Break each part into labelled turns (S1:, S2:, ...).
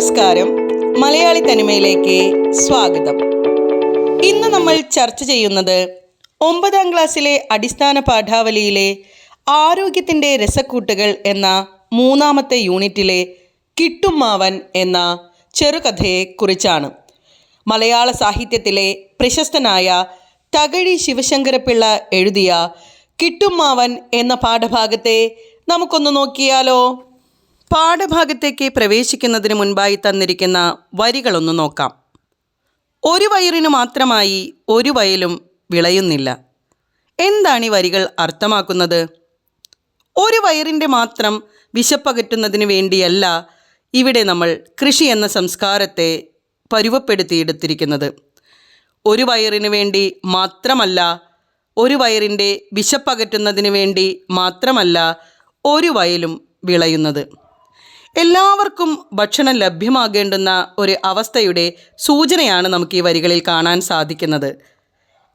S1: നമസ്കാരം. മലയാളി തനിമയിലേക്ക് സ്വാഗതം. ഇന്ന് നമ്മൾ ചർച്ച ചെയ്യുന്നത് ഒമ്പതാം ക്ലാസ്സിലെ അടിസ്ഥാന പാഠാവലിയിലെ ആരോഗ്യത്തിന്റെ രസക്കൂട്ടുകൾ എന്ന മൂന്നാമത്തെ യൂണിറ്റിലെ കിട്ടുമാവൻ എന്ന ചെറുകഥയെക്കുറിച്ചാണ്. മലയാള സാഹിത്യത്തിലെ പ്രശസ്തനായ തകഴി ശിവശങ്കരപ്പിള്ള എഴുതിയ കിട്ടുമാവൻ എന്ന പാഠഭാഗത്തെ നമുക്കൊന്ന് നോക്കിയാലോ? പാഠഭാഗത്തേക്ക് പ്രവേശിക്കുന്നതിന് മുൻപായി തന്നിരിക്കുന്ന വരികളൊന്ന് നോക്കാം. ഒരു വയറിന് മാത്രമായി ഒരു വയലും വിളയുന്നില്ല. എന്താണ് ഈ വരികൾ അർത്ഥമാക്കുന്നത്? ഒരു വയറിന്റെ മാത്രം വിശപ്പകറ്റുന്നതിന് വേണ്ടിയല്ല ഇവിടെ നമ്മൾ കൃഷി എന്ന സംസ്കാരത്തെ പരുവപ്പെടുത്തിയെടുത്തിരിക്കുന്നത്. ഒരു വയറിന് വേണ്ടി മാത്രമല്ല ഒരു വയറിന്റെ വിശപ്പകറ്റുന്നതിന് വേണ്ടി മാത്രമല്ല ഒരു വയലും വിളയുന്നത്. എല്ലാവർക്കും ഭക്ഷണം ലഭ്യമാകേണ്ടുന്ന ഒരു അവസ്ഥയുടെ സൂചനയാണ് നമുക്ക് ഈ വരികളിൽ കാണാൻ സാധിക്കുന്നത്.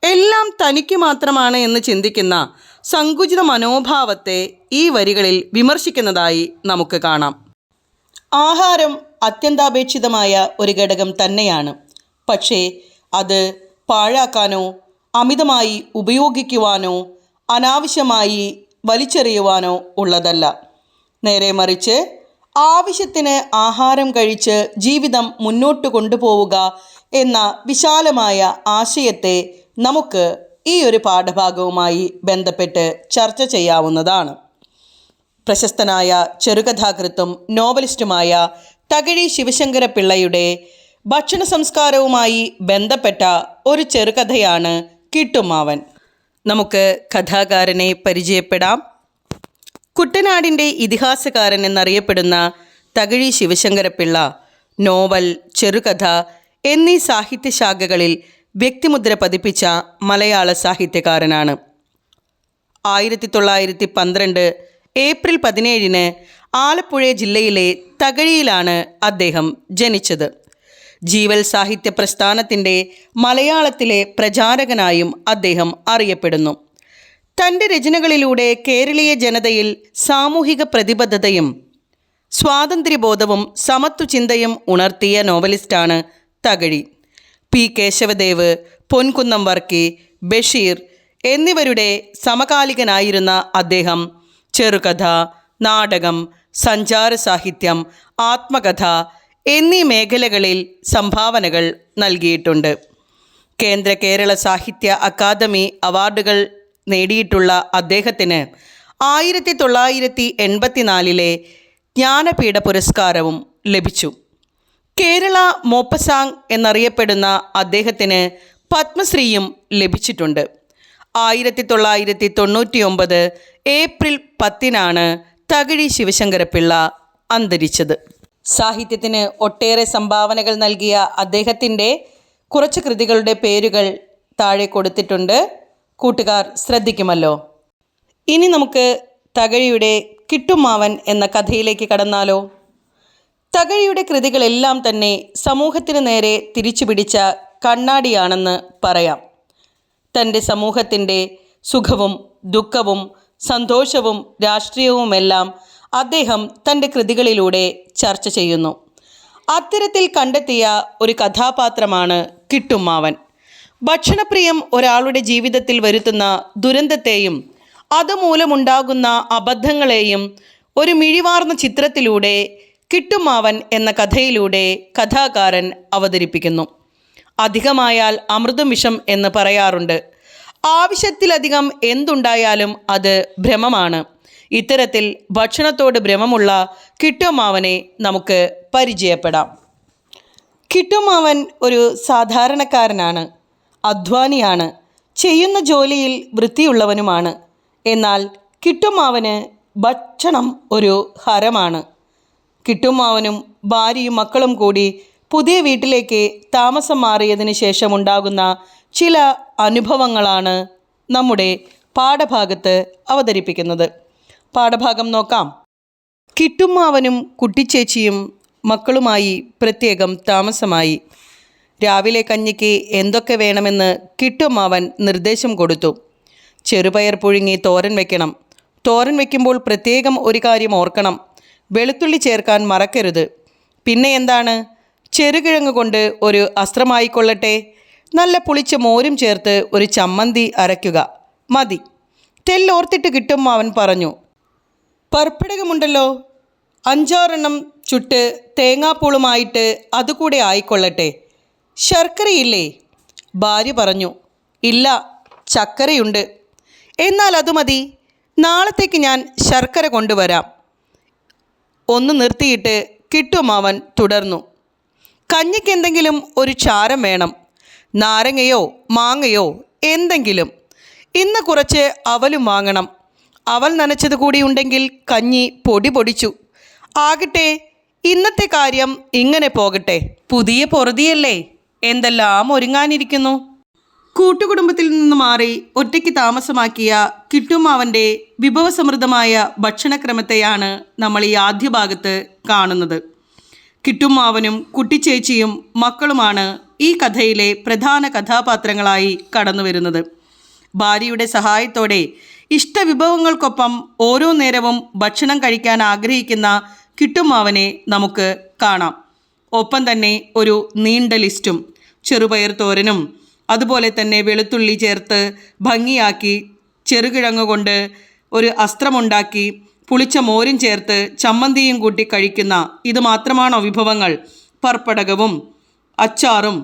S1: എല്ലാം തനിക്ക് മാത്രമാണ് എന്ന് ചിന്തിക്കുന്ന സങ്കുചിത മനോഭാവത്തെ ഈ വരികളിൽ വിമർശിക്കുന്നതായി നമുക്ക് കാണാം. ആഹാരം അത്യന്താപേക്ഷിതമായ ഒരു ഘടകം തന്നെയാണ്. പക്ഷേ അത് പാഴാക്കാനോ അമിതമായി ഉപയോഗിക്കുവാനോ അനാവശ്യമായി വലിച്ചെറിയുവാനോ ഉള്ളതല്ല. നേരെ മറിച്ച് ആവശ്യത്തിന് ആഹാരം കഴിച്ച് ജീവിതം മുന്നോട്ട് കൊണ്ടുപോവുക എന്ന വിശാലമായ ആശയത്തെ നമുക്ക് ഈ ഒരു പാഠഭാഗവുമായി ബന്ധപ്പെട്ട് ചർച്ച ചെയ്യാവുന്നതാണ്. പ്രശസ്തനായ ചെറുകഥാകൃത്തും നോവലിസ്റ്റുമായ തകഴി ശിവശങ്കര പിള്ളയുടെ ഭക്ഷണ സംസ്കാരവുമായി ബന്ധപ്പെട്ട ഒരു ചെറുകഥയാണ് കിട്ടുമാവൻ. നമുക്ക് കഥാകാരനെ പരിചയപ്പെടാം. കുട്ടനാടിന്റെ ഇതിഹാസകാരൻ എന്നറിയപ്പെടുന്ന തകഴി ശിവശങ്കരപ്പിള്ള നോവൽ ചെറുകഥ എന്നീ സാഹിത്യശാഖകളിൽ വ്യക്തിമുദ്ര പതിപ്പിച്ച മലയാള സാഹിത്യകാരനാണ്. ആയിരത്തി തൊള്ളായിരത്തി പന്ത്രണ്ട് ഏപ്രിൽ പതിനേഴിന് ആലപ്പുഴ ജില്ലയിലെ തകഴിയിലാണ് അദ്ദേഹം ജനിച്ചത്. ജീവൽ സാഹിത്യ പ്രസ്ഥാനത്തിന്റെ മലയാളത്തിലെ പ്രചാരകനായും അദ്ദേഹം അറിയപ്പെടുന്നു. തന്റെ രചനകളിലൂടെ കേരളീയ ജനതയിൽ സാമൂഹിക പ്രതിബദ്ധതയും സ്വാതന്ത്ര്യബോധവും സമത്വചിന്തയും ഉണർത്തിയ നോവലിസ്റ്റാണ് തകഴി. പി. കേശവദേവ് പൊൻകുന്നം വർക്കി ബഷീർ എന്നിവരുടെ സമകാലികനായിരുന്ന അദ്ദേഹം ചെറുകഥ നാടകം സഞ്ചാര സാഹിത്യം ആത്മകഥ എന്നീ മേഖലകളിൽ സംഭാവനകൾ നൽകിയിട്ടുണ്ട്. കേന്ദ്ര കേരള സാഹിത്യ അക്കാദമി അവാർഡുകൾ നേടിയിട്ടുള്ള അദ്ദേഹത്തിന് ആയിരത്തി തൊള്ളായിരത്തി എൺപത്തിനാലിലെ ജ്ഞാനപീഠ പുരസ്കാരവും ലഭിച്ചു. കേരള മോപ്പസാങ് എന്നറിയപ്പെടുന്ന അദ്ദേഹത്തിന് പത്മശ്രീയും ലഭിച്ചിട്ടുണ്ട്. ആയിരത്തി തൊള്ളായിരത്തി തൊണ്ണൂറ്റി ഒമ്പത് ഏപ്രിൽ പത്തിനാണ് തകഴി ശിവശങ്കരപ്പിള്ള അന്തരിച്ചത്. സാഹിത്യത്തിന് ഒട്ടേറെ സംഭാവനകൾ നൽകിയ അദ്ദേഹത്തിന്റെ കുറച്ച് കൃതികളുടെ പേരുകൾ താഴെ കൊടുത്തിട്ടുണ്ട്. കൂട്ടുകാർ ശ്രദ്ധിക്കുമല്ലോ. ഇനി നമുക്ക് തകഴിയുടെ കിട്ടുമാവൻ എന്ന കഥയിലേക്ക് കടന്നാലോ. തകഴിയുടെ കൃതികളെല്ലാം തന്നെ സമൂഹത്തിന് നേരെ തിരിച്ചുപിടിച്ച കണ്ണാടിയാണെന്ന് പറയാം. തന്റെ സമൂഹത്തിന്റെ സുഖവും ദുഃഖവും സന്തോഷവും രാഷ്ട്രീയവുമെല്ലാം അദ്ദേഹം തന്റെ കൃതികളിലൂടെ ചർച്ച ചെയ്യുന്നു. അത്തരത്തിൽ കണ്ടെത്തിയ ഒരു കഥാപാത്രമാണ് കിട്ടുമാവൻ. ഭക്ഷണപ്രിയം ഒരാളുടെ ജീവിതത്തിൽ വരുത്തുന്ന ദുരന്തത്തെയും അതുമൂലമുണ്ടാകുന്ന അബദ്ധങ്ങളെയും ഒരു മിഴിവാർന്ന ചിത്രത്തിലൂടെ കിട്ടുമാവൻ എന്ന കഥയിലൂടെ കഥാകാരൻ അവതരിപ്പിക്കുന്നു. അധികമായാൽ അമൃതും വിഷം എന്ന് പറയാറുണ്ട്. ആവശ്യത്തിലധികം എന്തുണ്ടായാലും അത് ഭ്രമമാണ്. ഇത്തരത്തിൽ ഭക്ഷണത്തോട് ഭ്രമമുള്ള കിട്ടുമാവനെ നമുക്ക് പരിചയപ്പെടാം. കിട്ടുമാവൻ ഒരു സാധാരണക്കാരനാണ്. അധ്വാനിയാണ്. ചെയ്യുന്ന ജോലിയിൽ വൃത്തിയുള്ളവനുമാണ്. എന്നാൽ കിട്ടുമാവന് ഭക്ഷണം ഒരു ഹരമാണ്. കിട്ടുമാവനും ഭാര്യയും മക്കളും കൂടി പുതിയ വീട്ടിലേക്ക് താമസം മാറിയതിന് ശേഷം ഉണ്ടാകുന്ന ചില അനുഭവങ്ങളാണ് നമ്മുടെ പാഠഭാഗത്ത് അവതരിപ്പിക്കുന്നത്. പാഠഭാഗം നോക്കാം. കിട്ടുമാവനും കുട്ടിച്ചേച്ചിയും മക്കളുമായി പ്രത്യേകം താമസമായി. രാവിലെ കഞ്ഞിക്ക് എന്തൊക്കെ വേണമെന്ന് കിട്ടുമാവൻ നിർദ്ദേശം കൊടുത്തു. ചെറുപയർ പുഴുങ്ങി തോരൻ വെക്കണം. തോരൻ വെക്കുമ്പോൾ പ്രത്യേകം ഒരു കാര്യം ഓർക്കണം. വെളുത്തുള്ളി ചേർക്കാൻ മറക്കരുത്. പിന്നെ എന്താണ്? ചെറുകിഴങ്ങ് കൊണ്ട് ഒരു അസ്ത്രമായിക്കൊള്ളട്ടെ നല്ല പുളിച്ച മോരും ചേർത്ത് ഒരു ചമ്മന്തി അരയ്ക്കുക. മതി. തെല്ലോർത്തിട്ട് കിട്ടും അവൻ പറഞ്ഞു. പർപ്പിടകമുണ്ടല്ലോ. അഞ്ചാറെണ്ണം ചുട്ട് തേങ്ങാപ്പൂളുമായിട്ട് അതുകൂടെ ആയിക്കൊള്ളട്ടെ. ശർക്കരയില്ലേ? ഭാര്യ പറഞ്ഞു ഇല്ല ചക്കരയുണ്ട്. എന്നാൽ അത് മതി. നാളത്തേക്ക് ഞാൻ ശർക്കര കൊണ്ടുവരാം. ഒന്ന് നിർത്തിയിട്ട് കിട്ടും അവൻ തുടർന്നു. കഞ്ഞിക്ക് എന്തെങ്കിലും ഒരു ചാരം വേണം. നാരങ്ങയോ മാങ്ങയോ എന്തെങ്കിലും. ഇന്ന് കുറച്ച് അവലും വാങ്ങണം. അവൽ നനച്ചത് കൂടി ഉണ്ടെങ്കിൽ കഞ്ഞി പൊടി പൊടിച്ചു. ആകട്ടെ ഇന്നത്തെ കാര്യം ഇങ്ങനെ പോകട്ടെ. പുതിയ പൊറുതിയല്ലേ? എന്തെല്ലാം ഒരുങ്ങാനിരിക്കുന്നു? കൂട്ടുകുടുംബത്തിൽ നിന്ന് മാറി ഒറ്റയ്ക്ക് താമസമാക്കിയ കിട്ടുമാവന്റെ വിഭവസമൃദ്ധമായ ഭക്ഷണക്രമത്തെയാണ് നമ്മൾ ഈ ആദ്യ ഭാഗത്ത് കാണുന്നത്. കിട്ടുമാവനും കുട്ടിച്ചേച്ചിയും മക്കളുമാണ് ഈ കഥയിലെ പ്രധാന കഥാപാത്രങ്ങളായി കടന്നു വരുന്നത് ഭാര്യയുടെ സഹായത്തോടെ ഇഷ്ടവിഭവങ്ങൾക്കൊപ്പം ഓരോ നേരവും ഭക്ഷണം കഴിക്കാൻ ആഗ്രഹിക്കുന്ന കിട്ടുമാവനെ നമുക്ക് കാണാം. ഒപ്പം തന്നെ ഒരു നീണ്ട ലിസ്റ്റും ചെറുപയർ തോരനും അതുപോലെ തന്നെ വെളുത്തുള്ളി ചേർത്ത് ഭംഗിയാക്കി ചെറുകിഴങ്ങ് കൊണ്ട് ഒരു അസ്ത്രമുണ്ടാക്കി പുളിച്ച മോരും ചേർത്ത് ചമ്മന്തിയും കൂട്ടി കഴിക്കുന്ന ഇത് മാത്രമാണോ വിഭവങ്ങൾ? പർപ്പടകവും അച്ചാറും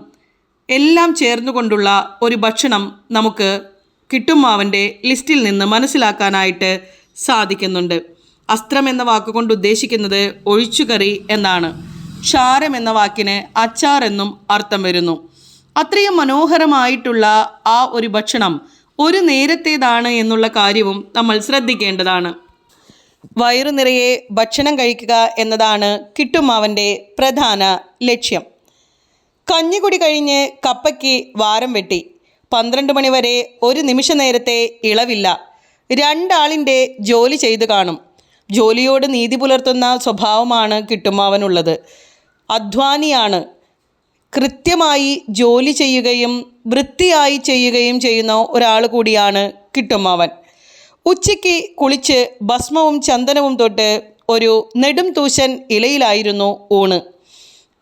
S1: എല്ലാം ചേർന്നുകൊണ്ടുള്ള ഒരു ഭക്ഷണം നമുക്ക് കിട്ടുമാവന്റെ ലിസ്റ്റിൽ നിന്ന് മനസ്സിലാക്കാനായിട്ട് സാധിക്കുന്നുണ്ട്. അസ്ത്രം എന്ന വാക്കുകൊണ്ട് ഉദ്ദേശിക്കുന്നത് ഒഴിച്ചുകറി എന്നാണ്. ക്ഷാരം എന്ന വാക്കിന് അച്ചാർ എന്നും അർത്ഥം വരുന്നു. അത്രയും മനോഹരമായിട്ടുള്ള ആ ഒരു ഭക്ഷണം ഒരു നേരത്തേതാണ് എന്നുള്ള കാര്യവും നമ്മൾ ശ്രദ്ധിക്കേണ്ടതാണ്. വയറു നിറയെ ഭക്ഷണം കഴിക്കുക എന്നതാണ് കിട്ടുമാവന്റെ പ്രധാന ലക്ഷ്യം. കഞ്ഞികുടി കഴിഞ്ഞ് കപ്പയ്ക്ക് വാരം വെട്ടി. പന്ത്രണ്ട് മണിവരെ ഒരു നിമിഷ നേരത്തെ ഇളവില്ല. രണ്ടാളിന്റെ ജോലി ചെയ്തു കാണും. ജോലിയോട് നീതി പുലർത്തുന്ന സ്വഭാവമാണ് കിട്ടുമാവനുള്ളത് അധ്വാനിയാണ് കൃത്യമായി ജോലി ചെയ്യുകയും വൃത്തിയായി ചെയ്യുകയും ചെയ്യുന്ന ഒരാൾ കൂടിയാണ് കിട്ടുമാവൻ. ഉച്ചയ്ക്ക് കുളിച്ച് ഭസ്മവും ചന്ദനവും തൊട്ട് ഒരു നെടും തൂശൻ ഇലയിലായിരുന്നു ഊണ്.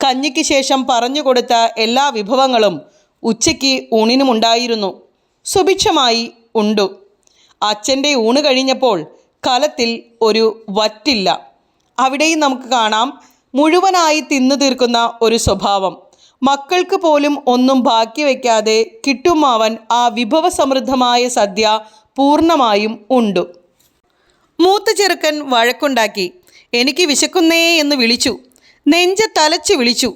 S1: കഞ്ഞിക്ക് ശേഷം പറഞ്ഞു കൊടുത്ത എല്ലാ വിഭവങ്ങളും ഉച്ചയ്ക്ക് ഊണിനുമുണ്ടായിരുന്നു. സുഭിക്ഷമായി ഉണ്ടു. അച്ഛന്റെ ഊണ് കഴിഞ്ഞപ്പോൾ കലത്തിൽ ഒരു വറ്റില്ല. അവിടെയും നമുക്ക് കാണാം. മുഴുവനായി തിന്നു തീർക്കുന്ന ഒരു സ്വഭാവം. മക്കൾക്ക് പോലും ഒന്നും ബാക്കി വയ്ക്കാതെ കിട്ടുമാവൻ ആ വിഭവസമൃദ്ധമായ സദ്യ പൂർണമായും ഉണ്ടു. മൂത്ത ചെറുക്കൻ വഴക്കുണ്ടാക്കി എനിക്ക് വിശക്കുന്നേ എന്ന് വിളിച്ചു. നെഞ്ച് തലച്ചു വിളിച്ചു.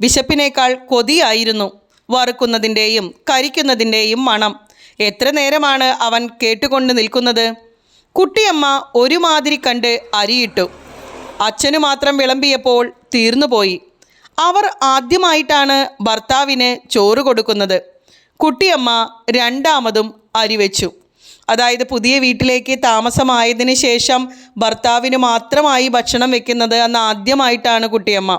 S1: വിശപ്പിനേക്കാൾ കൊതിയായിരുന്നു വറുക്കുന്നതിന്റെയും കരിക്കുന്നതിന്റെയും മണം. എത്ര നേരമാണ് അവൻ കേട്ടുകൊണ്ട് നിൽക്കുന്നത്? കുട്ടിയമ്മ ഒരുമാതിരി കണ്ട് അരിയിട്ടു. അച്ഛനു മാത്രം വിളമ്പിയപ്പോൾ തീർന്നുപോയി. അവർ ആദ്യമായിട്ടാണ് ഭർത്താവിന് ചോറ് കൊടുക്കുന്നത്. കുട്ടിയമ്മ രണ്ടാമതും അരിവെച്ചു അതായത് പുതിയ വീട്ടിലേക്ക് താമസമായതിനു ശേഷം ഭർത്താവിന് മാത്രമായി ഭക്ഷണം വെക്കുന്നത് അന്ന് ആദ്യമായിട്ടാണ് കുട്ടിയമ്മ.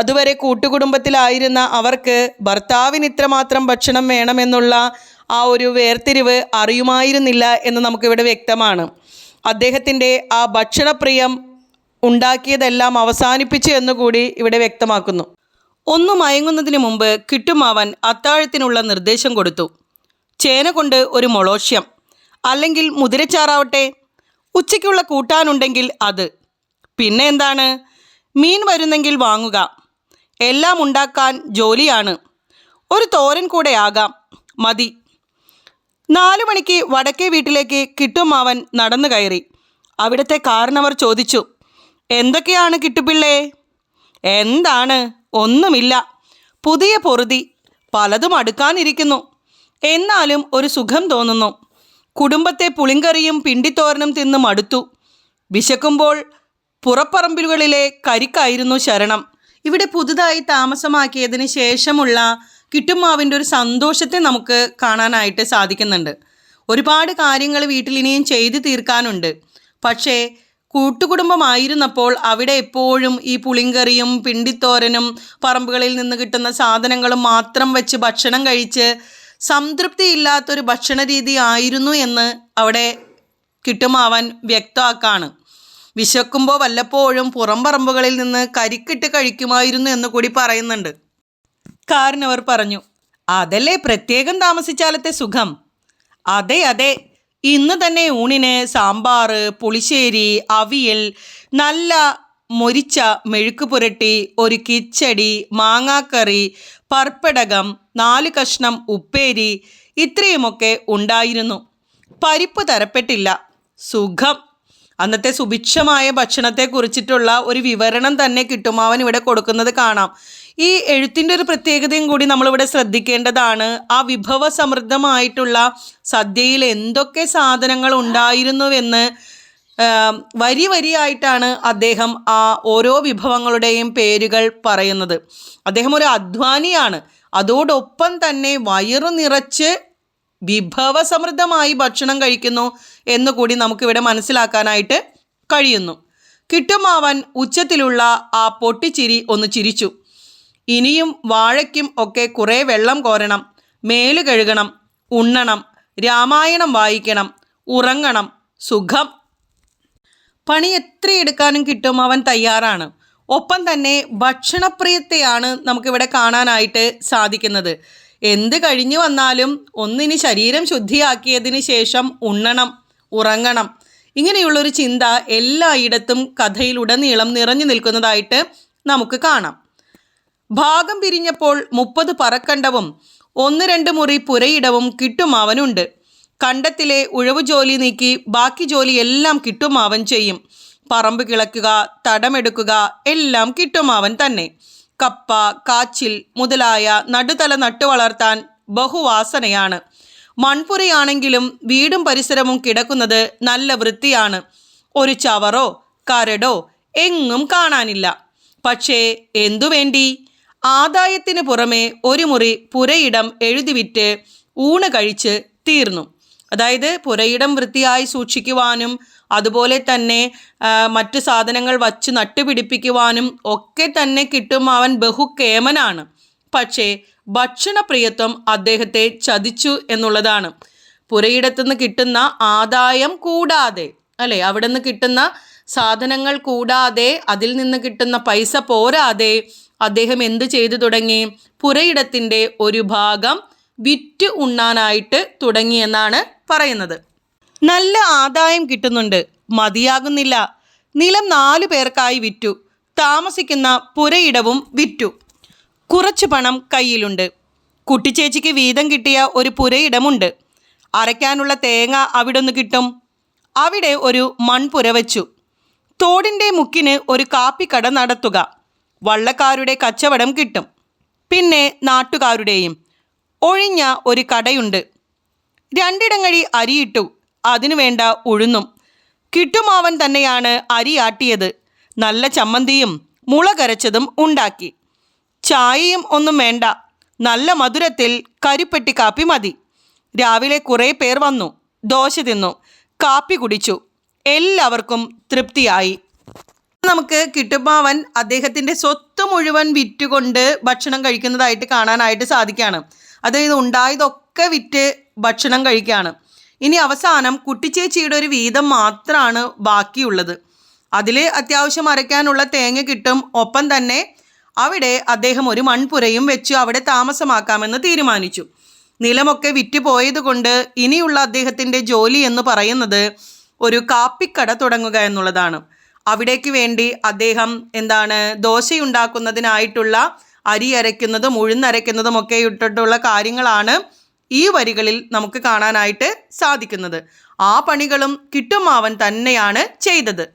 S1: അതുവരെ കൂട്ടുകുടുംബത്തിലായിരുന്ന അവർക്ക് ഭർത്താവിന് ഇത്രമാത്രം ഭക്ഷണം വേണമെന്നുള്ള ആ ഒരു വേർതിരിവ് അറിയുമായിരുന്നില്ല എന്ന് നമുക്കിവിടെ വ്യക്തമാണ്. അദ്ദേഹത്തിന്റെ ആ ഭക്ഷണപ്രിയം ഉണ്ടാക്കിയതെല്ലാം അവസാനിപ്പിച്ചു എന്നുകൂടി ഇവിടെ വ്യക്തമാക്കുന്നു. ഒന്ന് മയങ്ങുന്നതിന് മുമ്പ് കിട്ടുമാവൻ അത്താഴത്തിനുള്ള നിർദ്ദേശം കൊടുത്തു. ചേന കൊണ്ട് ഒരു മൊളോഷ്യം. അല്ലെങ്കിൽ മുതിരച്ചാറാവട്ടെ. ഉച്ചയ്ക്കുള്ള കൂട്ടാനുണ്ടെങ്കിൽ അത്. പിന്നെ എന്താണ്? മീൻ വരുന്നെങ്കിൽ വാങ്ങുക. എല്ലാം ഉണ്ടാക്കാൻ ജോലിയാണ്. ഒരു തോരൻ കൂടെ ആകാം. മതി. നാലു മണിക്ക് വടക്കേ വീട്ടിലേക്ക് കിട്ടുമാവൻ നടന്നു കയറി അവിടുത്തെ കാരണവർ ചോദിച്ചു. എന്തൊക്കെയാണ് കിട്ടുപിള്ളേ? എന്താണ്? ഒന്നുമില്ല. പുതിയ പൊറുതി പലതും അടുക്കാനിരിക്കുന്നു. എന്നാലും ഒരു സുഖം തോന്നുന്നു. കുടുംബത്തെ പുളിങ്കറിയും പിണ്ടിത്തോരനും തിന്ന് മടുത്തു. വിശക്കുമ്പോൾ പുറപ്പറമ്പുകളിലെ കരിക്കായിരുന്നു ശരണം. ഇവിടെ പുതുതായി താമസമാക്കിയതിന് ശേഷമുള്ള കിട്ടുമാവിന്റെ ഒരു സന്തോഷത്തെ നമുക്ക് കാണാനായിട്ട് സാധിക്കുന്നുണ്ട്. ഒരുപാട് കാര്യങ്ങൾ വീട്ടിൽ ഇനിയും ചെയ്തു തീർക്കാനുണ്ട്. പക്ഷേ കൂട്ടുകുടുംബമായിരുന്നപ്പോൾ അവിടെ എപ്പോഴും ഈ പുളിങ്കറിയും പിണ്ടിത്തോരനും പറമ്പുകളിൽ നിന്ന് കിട്ടുന്ന സാധനങ്ങളും മാത്രം വെച്ച് ഭക്ഷണം കഴിച്ച് സംതൃപ്തിയില്ലാത്തൊരു ഭക്ഷണ രീതി ആയിരുന്നു എന്ന് അവിടെ കിട്ടുമാവൻ വ്യക്തമാക്കാണ്. വിശക്കുമ്പോൾ വല്ലപ്പോഴും പുറം പറമ്പുകളിൽ നിന്ന് കരിക്കിട്ട് കഴിക്കുമായിരുന്നു എന്ന് കൂടി പറയുന്നുണ്ട്. കാരണവർ പറഞ്ഞു അതല്ലേ പ്രത്യേകം താമസിച്ചാലത്തെ സുഖം? അതെ അതെ ഇന്ന് തന്നെ ഊണിന് സാമ്പാർ പുളിശ്ശേരി അവിയൽ നല്ല മൊരിച്ച മെഴുക്ക് പുരട്ടി ഒരു കിച്ചടി മാങ്ങാക്കറി പർപ്പടകം നാല് കഷ്ണം ഉപ്പേരി ഇത്രയുമൊക്കെ ഉണ്ടായിരുന്നു. പരിപ്പ് തരപ്പെട്ടില്ല. സുഖം. അന്നത്തെ സുഭിക്ഷമായ ഭക്ഷണത്തെ കുറിച്ചിട്ടുള്ള ഒരു വിവരണം തന്നെ കിട്ടുമാവൻ ഇവിടെ കൊടുക്കുന്നത് കാണാം. ഈ എഴുത്തിന്റെ ഒരു പ്രത്യേകതയും കൂടി നമ്മളിവിടെ ശ്രദ്ധിക്കേണ്ടതാണ്. ആ വിഭവ സമൃദ്ധമായിട്ടുള്ള സദ്യയിൽ എന്തൊക്കെ സാധനങ്ങൾ ഉണ്ടായിരുന്നുവെന്ന് വരി വരിയായിട്ടാണ് അദ്ദേഹം ആ ഓരോ വിഭവങ്ങളുടെയും പേരുകൾ പറയുന്നത്. അദ്ദേഹം ഒരു അധ്വാനിയാണ്. അതോടൊപ്പം തന്നെ വയറു നിറച്ച് വിഭവ സമൃദ്ധമായി ഭക്ഷണം കഴിക്കുന്നു എന്ന് കൂടി നമുക്കിവിടെ മനസ്സിലാക്കാനായിട്ട് കഴിയുന്നു. കിട്ടുമാവൻ ഉച്ചത്തിലുള്ള ആ പൊട്ടിച്ചിരി ഒന്ന് ചിരിച്ചു. ഇനിയും വാഴയ്ക്കും ഒക്കെ കുറേ വെള്ളം കോരണം. മേൽ കഴുകണം ഉണ്ണണം രാമായണം വായിക്കണം ഉറങ്ങണം സുഖം. പണി എത്ര എടുക്കാനും കിട്ടും അവൻ തയ്യാറാണ്. ഒപ്പം തന്നെ ഭക്ഷണപ്രിയത്തെയാണ് നമുക്കിവിടെ കാണാനായിട്ട് സാധിക്കുന്നത്. എന്ത് കഴിഞ്ഞു വന്നാലും ഒന്നിനി ശരീരം ശുദ്ധിയാക്കിയതിന് ശേഷം ഉണ്ണണം ഉറങ്ങണം. ഇങ്ങനെയുള്ളൊരു ചിന്ത എല്ലായിടത്തും കഥയിലുടനീളം നിറഞ്ഞു നിൽക്കുന്നതായിട്ട് നമുക്ക് കാണാം. ഭാഗം പിരിഞ്ഞപ്പോൾ മുപ്പത് പറക്കണ്ടവും ഒന്ന് രണ്ട് മുറി പുരയിടവും കിട്ടുമാവനുണ്ട് കണ്ടത്തിലെ ഉഴവു ജോലി നീക്കി ബാക്കി ജോലിയെല്ലാം കിട്ടുമാവൻ ചെയ്യും. പറമ്പ് കിളക്കുക തടമെടുക്കുക എല്ലാം കിട്ടുമാവൻ തന്നെ. കപ്പ കാച്ചിൽ മുതലായ നടുതല നട്ടു വളർത്താൻ ബഹുവാസനയാണ്. മൺപുരയാണെങ്കിലും വീടും പരിസരവും കിടക്കുന്നത് നല്ല വൃത്തിയാണ്. ഒരു ചവറോ കരടോ എങ്ങും കാണാനില്ല. പക്ഷേ എന്തു വേണ്ടി ആദായത്തിന് പുറമെ ഒരു മുറി പുരയിടം എഴുതിവിറ്റ് ഊണ് കഴിച്ച് തീർന്നു. അതായത് പുരയിടം വൃത്തിയായി സൂക്ഷിക്കുവാനും അതുപോലെ തന്നെ മറ്റു സാധനങ്ങൾ വച്ച് നട്ടുപിടിപ്പിക്കുവാനും ഒക്കെ തന്നെ കിട്ടും അവൻ ബഹുക്കേമനാണ്. പക്ഷേ ഭക്ഷണപ്രിയത്വം അദ്ദേഹത്തെ ചതിച്ചു എന്നുള്ളതാണ്. പുരയിടത്തുനിന്ന് കിട്ടുന്ന ആദായം കൂടാതെ അല്ലേ? അവിടെ നിന്ന് കിട്ടുന്ന സാധനങ്ങൾ കൂടാതെ അതിൽ നിന്ന് കിട്ടുന്ന പൈസ പോരാതെ അദ്ദേഹം എന്ത് ചെയ്തു തുടങ്ങി? പുരയിടത്തിന്റെ ഒരു ഭാഗം വിറ്റ് ഉണ്ണാനായിട്ട് തുടങ്ങിയെന്നാണ് പറയുന്നത്. നല്ല ആദായം കിട്ടുന്നുണ്ട്. മതിയാകുന്നില്ല. നിലം നാലു പേർക്കായി വിറ്റു. താമസിക്കുന്ന പുരയിടവും വിറ്റു. കുറച്ച് പണം കയ്യിലുണ്ട്. കുട്ടിച്ചേച്ചിക്ക് വീതം കിട്ടിയ ഒരു പുരയിടമുണ്ട്. അരയ്ക്കാനുള്ള തേങ്ങ അവിടെ ഒന്ന് കിട്ടും. അവിടെ ഒരു മൺപുര വച്ചു. തോടിന്റെ മുക്കിന് ഒരു കാപ്പിക്കട നടത്തുക. വള്ളക്കാരുടെ കച്ചവടം കിട്ടും. പിന്നെ നാട്ടുകാരുടെയും. ഒഴിഞ്ഞ ഒരു കടയുണ്ട്. രണ്ടിടങ്ങഴി അരിയിട്ടു അതിനു വേണ്ട ഉഴുന്നും. കിട്ടുമാവൻ തന്നെയാണ് അരിയാട്ടിയത് നല്ല ചമ്മന്തിയും മുളകരച്ചതും ഉണ്ടാക്കി. ചായയും ഒന്നും വേണ്ട. നല്ല മധുരത്തിൽ കരിപ്പെട്ടി കാപ്പി മതി. രാവിലെ കുറേ പേർ വന്നു. ദോശ തിന്നു. കാപ്പി കുടിച്ചു. എല്ലാവർക്കും തൃപ്തിയായി. നമുക്ക് കിട്ടുമാവൻ അദ്ദേഹത്തിന്റെ സ്വത്ത് മുഴുവൻ വിറ്റുകൊണ്ട് ഭക്ഷണം കഴിക്കുന്നതായിട്ട് കാണാനായിട്ട് സാധിക്കുകയാണ്. അതായത് ഉണ്ടായതൊക്കെ വിറ്റ് ഭക്ഷണം കഴിക്കുകയാണ്. ഇനി അവസാനം കുട്ടിച്ചേച്ചിയുടെ ഒരു വീതം മാത്രമാണ് ബാക്കിയുള്ളത്. അതിൽ അത്യാവശ്യം അരയ്ക്കാനുള്ള തേങ്ങ കിട്ടും. ഒപ്പം തന്നെ അവിടെ അദ്ദേഹം ഒരു മൺപുരയും വെച്ച് അവിടെ താമസമാക്കാമെന്ന് തീരുമാനിച്ചു. നിലമൊക്കെ വിറ്റ് പോയതുകൊണ്ട് ഇനിയുള്ള അദ്ദേഹത്തിന്റെ ജോലി എന്ന് പറയുന്നത് ഒരു കാപ്പിക്കട തുടങ്ങുക എന്നുള്ളതാണ്. അവിടേക്ക് വേണ്ടി അദ്ദേഹം എന്താണ് ദോശയുണ്ടാക്കുന്നതിനായിട്ടുള്ള അരി അരയ്ക്കുന്നതും ഉഴുന്നരയ്ക്കുന്നതും ഒക്കെ ഇട്ടിട്ടുള്ള കാര്യങ്ങളാണ് ഈ വരികളിൽ നമുക്ക് കാണാനായിട്ട് സാധിക്കുന്നത്. ആ പണികളും കിട്ടുമാവൻ തന്നെയാണ് ചെയ്തത്.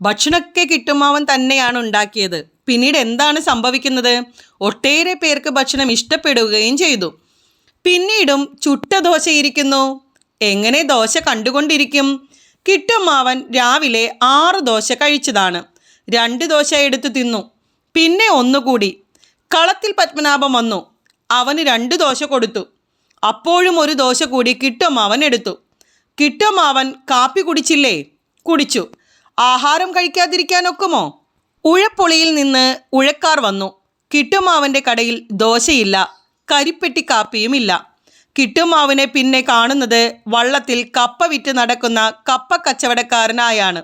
S1: ഭക്ഷണമൊക്കെ കിട്ടുമാവൻ തന്നെയാണ് ഉണ്ടാക്കിയത്. പിന്നീട് എന്താണ് സംഭവിക്കുന്നത്? ഒട്ടേറെ പേർക്ക് ഭക്ഷണം ഇഷ്ടപ്പെടുകയും ചെയ്തു. പിന്നീടും ചുട്ട ദോശ ഇരിക്കുന്നു. എങ്ങനെ ദോശ കണ്ടുകൊണ്ടിരിക്കും? കിട്ടുമാവൻ രാവിലെ ആറ് ദോശ കഴിച്ചതാണ്. രണ്ട് ദോശ എടുത്തു തിന്നു. പിന്നെ ഒന്നുകൂടി. കളത്തിൽ പത്മനാഭം വന്നു. അവന് രണ്ട് ദോശ കൊടുത്തു. അപ്പോഴും ഒരു ദോശ കൂടി കിട്ടുമാവൻ എടുത്തു. കിട്ടുമാവൻ കാപ്പി കുടിച്ചില്ലേ? കുടിച്ചു. ആഹാരം കഴിക്കാതിരിക്കാനൊക്കുമോ? ഉഴപ്പൊളിയിൽ നിന്ന് ഉഴക്കാർ വന്നു. കിട്ടുമാവന്റെ കടയിൽ ദോശയില്ല. കരിപ്പെട്ടി കാപ്പിയുമില്ല. കിട്ടുമാവിനെ പിന്നെ കാണുന്നത് വള്ളത്തിൽ കപ്പ വിറ്റ് നടക്കുന്ന കപ്പ കച്ചവടക്കാരനായാണ്.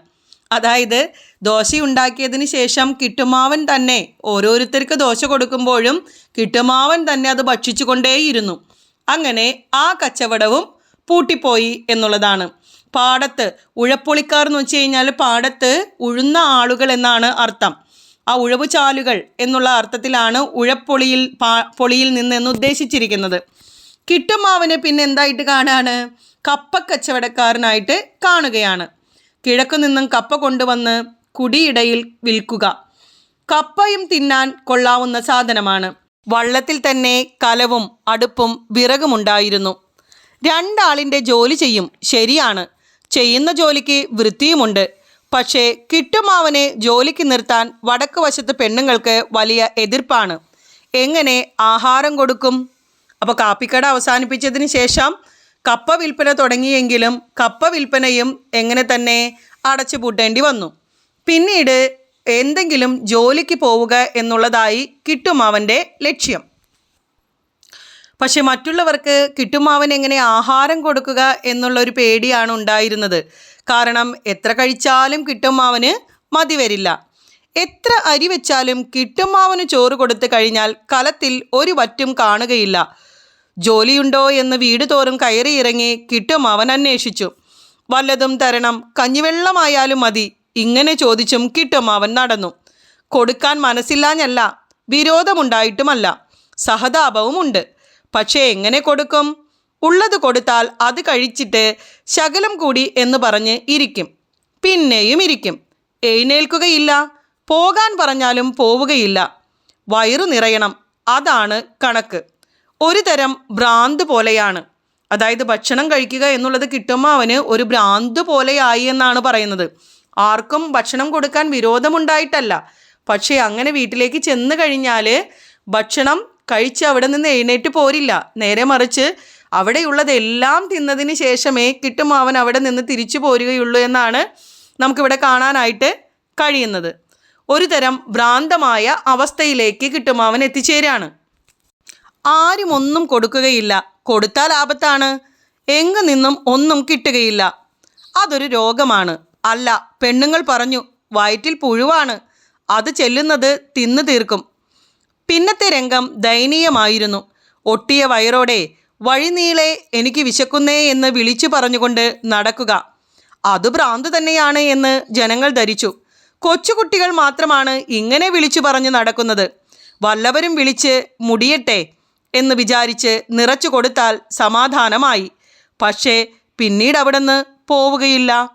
S1: അതായത് ദോശ ഉണ്ടാക്കിയതിന് ശേഷം കിട്ടുമാവൻ തന്നെ ഓരോരുത്തർക്ക് ദോശ കൊടുക്കുമ്പോഴും കിട്ടുമാവൻ തന്നെ അത് ഭക്ഷിച്ചുകൊണ്ടേയിരുന്നു. അങ്ങനെ ആ കച്ചവടവും പൂട്ടിപ്പോയി എന്നുള്ളതാണ്. പാടത്ത് ഉഴപ്പൊളിക്കാർ എന്ന് വെച്ച് കഴിഞ്ഞാൽ പാടത്ത് ഉഴുന്ന ആളുകൾ എന്നാണ് അർത്ഥം. ആ ഉഴവുചാലുകൾ എന്നുള്ള അർത്ഥത്തിലാണ് ഉഴപ്പൊളിയിൽ പാ പൊളിയിൽ നിന്നെന്ന് ഉദ്ദേശിച്ചിരിക്കുന്നത്. കിട്ടുമാവനെ പിന്നെ എന്തായിട്ട് കാണാണ്? കപ്പ കച്ചവടക്കാരനായിട്ട് കാണുകയാണ്. കിഴക്കു നിന്നും കപ്പ കൊണ്ടുവന്ന് കുടിയിടയിൽ വിൽക്കുക. കപ്പയും തിന്നാൻ കൊള്ളാവുന്ന സാധനമാണ്. വള്ളത്തിൽ തന്നെ കലവും അടുപ്പും വിറകുമുണ്ടായിരുന്നു രണ്ടാളിന്റെ ജോലി ചെയ്യും. ശരിയാണ്. ചെയ്യുന്ന ജോലിക്ക് വൃത്തിയുമുണ്ട്. പക്ഷേ കിട്ടുമാവനെ ജോലിക്ക് നിർത്താൻ വടക്ക് വശത്ത് പെണ്ണുങ്ങൾക്ക് വലിയ എതിർപ്പാണ്. എങ്ങനെ ആഹാരം കൊടുക്കും? അപ്പോൾ കാപ്പിക്കട അവസാനിപ്പിച്ചതിന് ശേഷം കപ്പ വിൽപ്പന തുടങ്ങിയെങ്കിലും കപ്പ വിൽപ്പനയും എങ്ങനെ തന്നെ അടച്ചു പൂട്ടേണ്ടി വന്നു. പിന്നീട് എന്തെങ്കിലും ജോലിക്ക് പോവുക എന്നുള്ളതായി കിട്ടുമാവന്റെ ലക്ഷ്യം. പക്ഷെ മറ്റുള്ളവർക്ക് കിട്ടുമാവൻ എങ്ങനെ ആഹാരം കൊടുക്കുക എന്നുള്ളൊരു പേടിയാണ് ഉണ്ടായിരുന്നത്. കാരണം എത്ര കഴിച്ചാലും കിട്ടുമാവന് മതി വരില്ല. എത്ര അരി വെച്ചാലും കിട്ടുമാവന് ചോറ് കൊടുത്തു കഴിഞ്ഞാൽ കലത്തിൽ ഒരു വറ്റും കാണുകയില്ല. ജോലിയുണ്ടോ എന്ന് വീട് തോറും കയറി ഇറങ്ങി കിട്ടുമാവൻ അന്വേഷിച്ചു. വല്ലതും തരണം കഞ്ഞിവെള്ളമായാലും മതി. ഇങ്ങനെ ചോദിച്ചും കിട്ടും അവൻ നടന്നു. കൊടുക്കാൻ മനസ്സില്ലാഞ്ഞല്ല വിരോധമുണ്ടായിട്ടുമല്ല. സഹതാപവുമുണ്ട്. പക്ഷേ എങ്ങനെ കൊടുക്കും? ഉള്ളത് കൊടുത്താൽ അത് കഴിച്ചിട്ട് ശകലം കൂടി എന്ന് പറഞ്ഞ് ഇരിക്കും. പിന്നെയും ഇരിക്കും. എഴുന്നേൽക്കുകയില്ല. പോകാൻ പറഞ്ഞാലും പോവുകയില്ല. വയറു നിറയണം. അതാണ് കണക്ക്. ഒരു തരം ഭ്രാന്ത് പോലെയാണ്. അതായത് ഭക്ഷണം കഴിക്കുക എന്നുള്ളത് കിട്ടുമ്പോൾ അവന് ഒരു ഭ്രാന്ത് പോലെയായി എന്നാണ് പറയുന്നത്. ആർക്കും ഭക്ഷണം കൊടുക്കാൻ വിരോധമുണ്ടായിട്ടല്ല. പക്ഷേ അങ്ങനെ വീട്ടിലേക്ക് ചെന്ന് കഴിഞ്ഞാൽ ഭക്ഷണം കഴിച്ച് അവിടെ നിന്ന് എഴുന്നേറ്റ് പോരില്ല. നേരെ മറിച്ച് അവിടെയുള്ളതെല്ലാം തിന്നതിന് ശേഷമേ കിട്ടും അവൻ അവിടെ നിന്ന് തിരിച്ചു പോരുകയുള്ളൂ എന്നാണ് നമുക്കിവിടെ കാണാനായിട്ട് കഴിയുന്നത്. ഒരു തരം ഭ്രാന്തമായ അവസ്ഥയിലേക്ക് കിട്ടുമാവൻ എത്തിച്ചേരാണ്. ആരും ഒന്നും കൊടുക്കുകയില്ല. കൊടുത്താൽ ആപത്താണ്. എങ്ങു നിന്നും ഒന്നും കിട്ടുകയില്ല. അതൊരു രോഗമാണ്. അല്ല പെണ്ണുങ്ങൾ പറഞ്ഞു വയറ്റിൽ പുഴുവാണ്. അത് ചെല്ലുന്നത് തിന്നു തീർക്കും. പിന്നത്തെ രംഗം ദയനീയമായിരുന്നു. ഒട്ടിയ വയറോടെ വഴിനീളെ എനിക്ക് വിശക്കുന്നേ എന്ന് വിളിച്ചു പറഞ്ഞുകൊണ്ട് നടക്കുക. അത് ഭ്രാന്ത് തന്നെയാണ് എന്ന് ജനങ്ങൾ ധരിച്ചു. കൊച്ചുകുട്ടികൾ മാത്രമാണ് ഇങ്ങനെ വിളിച്ചു പറഞ്ഞ് നടക്കുന്നത്. വല്ലവരും വിളിച്ച് മുടിയട്ടെ എന്ന് വിചാരിച്ച് നിറച്ചു കൊടുത്താൽ സമാധാനമായി. പക്ഷേ പിന്നീട് അവിടുന്ന് പോവുകയില്ല.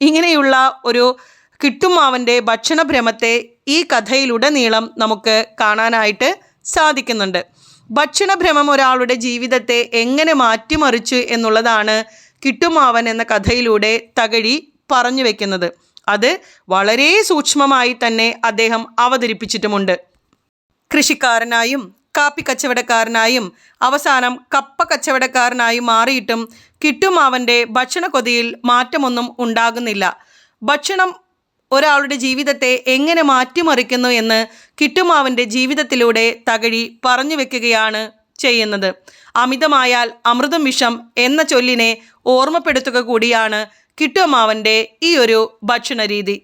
S1: ഇങ്ങനെയുള്ള ഒരു കിട്ടുമാവന്റെ ഭക്ഷണഭ്രമത്തെ ഈ കഥയിലുടനീളം നമുക്ക് കാണാനായിട്ട് സാധിക്കുന്നുണ്ട്. ഭക്ഷണഭ്രമം ഒരാളുടെ ജീവിതത്തെ എങ്ങനെ മാറ്റിമറിച്ചു എന്നുള്ളതാണ് കിട്ടുമാവൻ എന്ന കഥയിലൂടെ തകഴി പറഞ്ഞു വെക്കുന്നത്. അത് വളരെ സൂക്ഷ്മമായി തന്നെ അദ്ദേഹം അവതരിപ്പിച്ചിട്ടുമുണ്ട്. കൃഷിക്കാരനായും കാപ്പി കച്ചവടക്കാരനായും അവസാനം കപ്പ കച്ചവടക്കാരനായും മാറിയിട്ടും കിട്ടുമാവന്റെ ഭക്ഷണ കൊതിയിൽ മാറ്റമൊന്നും ഉണ്ടാകുന്നില്ല. ഭക്ഷണം ഒരാളുടെ ജീവിതത്തെ എങ്ങനെ മാറ്റിമറിക്കുന്നു എന്ന് കിട്ടുമാവന്റെ ജീവിതത്തിലൂടെ തകഴി പറഞ്ഞു വെക്കുകയാണ് ചെയ്യുന്നത്. അമിതമായാൽ അമൃതം വിഷം എന്ന ചൊല്ലിനെ ഓർമ്മപ്പെടുത്തുക കൂടിയാണ് കിട്ടുമാവന്റെ ഈ ഒരു ഭക്ഷണ രീതി